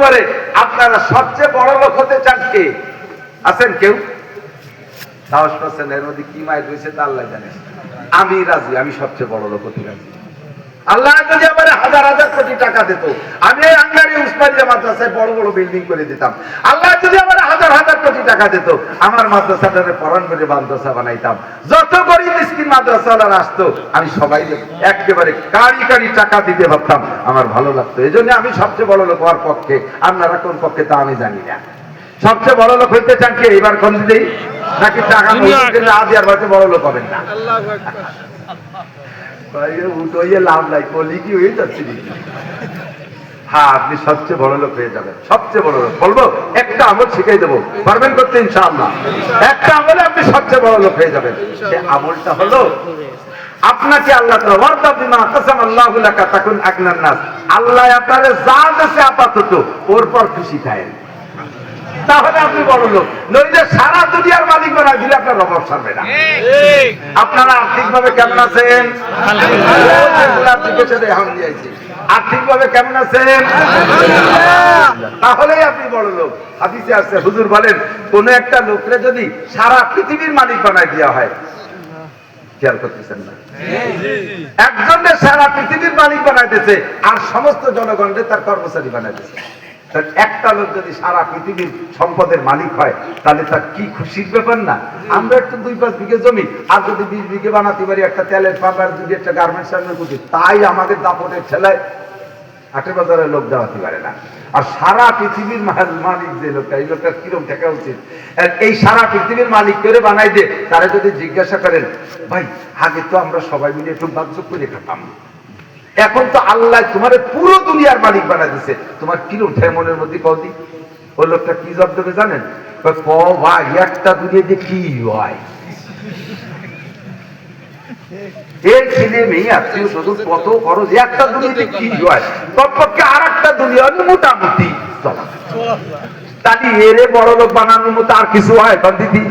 পরে আপনারা সবচেয়ে বড় লোক হতে চান কে? আছেন কেউ? সাহস পাচ্ছেন এর মধ্যে কি মায়ের রয়েছে তা আল্লাহ জানে। আমি রাজি, আমি সবচেয়ে বড় লোক হতে রাজি। আল্লাহ যদি আমার হাজার হাজার কোটি টাকা দিত, আমি এই উসমানিয়া মাদ্রাসায় বড় বড় বিল্ডিং করে দিতাম। আল্লাহ যদি আমার হাজার হাজার কোটি টাকা দিত আমার মাদ্রাসাটারে পরাণ করে মাদ্রাসা বানাইতাম। যত গরিব মিসকিন মাদ্রাসাওয়ালারা আসতো আমি সবাই একেবারে কারি কারি টাকা দিতে পারতাম আমার ভালো লাগতো। এই জন্য আমি সবচেয়ে বড় লোক হওয়ার পক্ষে আপনারা কোন পক্ষে তা আমি জানি না। সবচেয়ে বড় লোক হইতে চান কি এবার কোন দিই নাকি টাকা না দেওয়ার বাড়িতে বড় লোক হবেন না? লাভ নাই কলি কি হয়ে যাচ্ছে? হ্যাঁ আপনি সবচেয়ে বড় লোক হয়ে যাবেন। সবচেয়ে বড় লোক। বলব, একটা আমল শিখাই দেবো। পারবেন করতে ইনশাআল্লাহ। একটা আমলে আপনি সবচেয়ে বড় লোক হয়ে যাবেন। সে আমলটা হলো, আপনাকে আল্লাহ আল্লাহু আপনার যা দেশে আপাতত, ওর পর খুশি তাহলে লোক নইলে সারা দুনিয়ার মালিক বানাই দিলে আপনার অভাব সারবে না। আপনারা আর্থিক ভাবে কেমন আছেন? আর্থিক ভাবে কেমন আছেন? তাহলেই আপনি বড় লোক। হাদিসে আছে, হুজুর বলেন, কোন একটা লোকরে যদি সারা পৃথিবীর মালিক বানাই দেওয়া হয়, খেয়াল করতেছেন না? একজনের সারা পৃথিবীর মালিক বানাইতেছে আর সমস্ত জনগণকে তার কর্মচারী বানাইতেছে একটা লোক যদি সারা পৃথিবীর সম্পদের মালিক হয়, তাহলে তার কি খুশির ব্যাপার না? আমরা একটু দুই পাঁচ বিঘে জমি, আর যদি বিশ বিঘে বানাতে পারি একটা তেলের পাম্প আর যদি একটা গার্মেন্টস পুঁজি তাই আমাদের দাপটের ছেলায় হাটে বাজারে লোক দেওয়াতে পারে না। আর সারা পৃথিবীর মালিক যে লোকটা, এই লোকটা কিরম থাকা উচিত? এই সারা পৃথিবীর মালিক করে বানাই দে, তারা যদি জিজ্ঞাসা করেন, ভাই, আগে তো আমরা সবাই মিলে একটু বাজ্য করে খেতাম। এখন তো আল্লাহ তোমার পুরো দুনিয়ার মালিক বানাই দিছে। তোমার কিরম ঠে মনের মধ্যে কদি ওই লোকটা কি জব দেবে জানেন? ক একটা দুনিয়াতে কি হয়? এই ছেলে মেয়ে আত্মীয় স্বজন কত খরচ, একটা দুনিয়াতে কি হয়? আর একটা দুনিয়া মোটামুটি তাহলে এরে বড় লোক বানানোর মতো আর কিছু হয়? দিদি।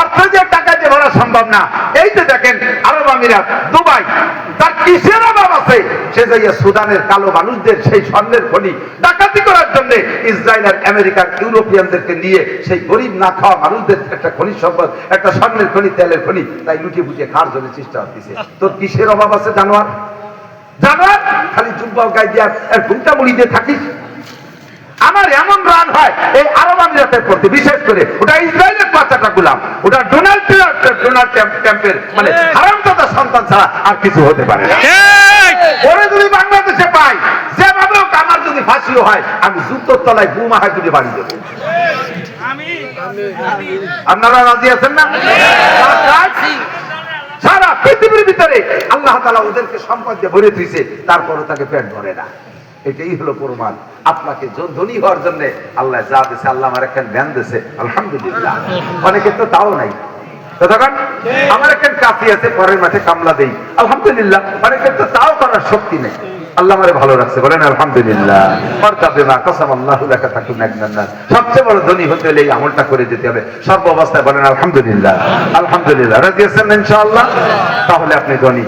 অর্থ যে টাকা যে ভরা সম্ভব না। এই দেখেন আরব আমিরাত, দুবাই, তার কিসের অভাব আছে? সে যাইয়া সুদানের কালো মানুষদের, সেই স্বর্ণের করার জন্য ইসরায়েল আর আমেরিকার ইউরোপিয়ানদেরকে নিয়ে সেই গরিব না খাওয়া মানুষদের একটা খনি সম্পদ, একটা স্বর্ণের খনি, তেলের খনি, তাই লুটিয়ে বুঝিয়ে খাওয়ার জন্য চেষ্টা হচ্ছে তোর কিসের অভাব আছে জানোয়ার? জানোয়ার, খালি জুব্বা গাই দিয়ে আর ঘুমটা মুড়ি দিয়ে থাকিস। আমার এমন রান হয় এই আরব আমিরাতের প্রতি বিশেষ করে ওটা ইসরায়েলের বাচ্চাটা গুলাম ওটা ডোনাল্ড ট্রাম্প ডোনাল্ড ট্রাম্পের মানে হারামদাদা সন্তান ছাড়া আর কিছু হতে পারে না। ওরে যদি বাংলাদেশে পাই যেভাবে হোক আমার যদি ফাঁসিও হয় আমি জুতোর তলায় বুমা হয় যদি বাড়ি দেবো। আপনারা রাজি আছেন না? সারা পৃথিবীর ভিতরে আল্লাহ তালা ওদেরকে সম্পদ দিয়ে ভরে দিয়েছে তারপরও তাকে পেট ভরে না। এটাই হলো প্রমাণ। আপনাকে ধনী হওয়ার জন্য আল্লাহ যা দিছে আল্লাহ আমার একটা জ্ঞান দিছে। আলহামদুলিল্লাহ। অনেকে তো তাও নাই। আমার একটা কাশি আছে, পরের মাঠে কামলা দেই। আলহামদুলিল্লাহ অনেকের তো তাও করার শক্তি নেই। আল্লাহ আমারে ভালো রাখছে, বলেন আলহামদুলিল্লাহ। সবচেয়ে বড় ধনী হতে হলে এই আমলটা করে দিতে হবে। সর্ব অবস্থায় বলেন আলহামদুলিল্লাহ। আলহামদুলিল্লাহ। রাজি তাহলে আপনি ধনী।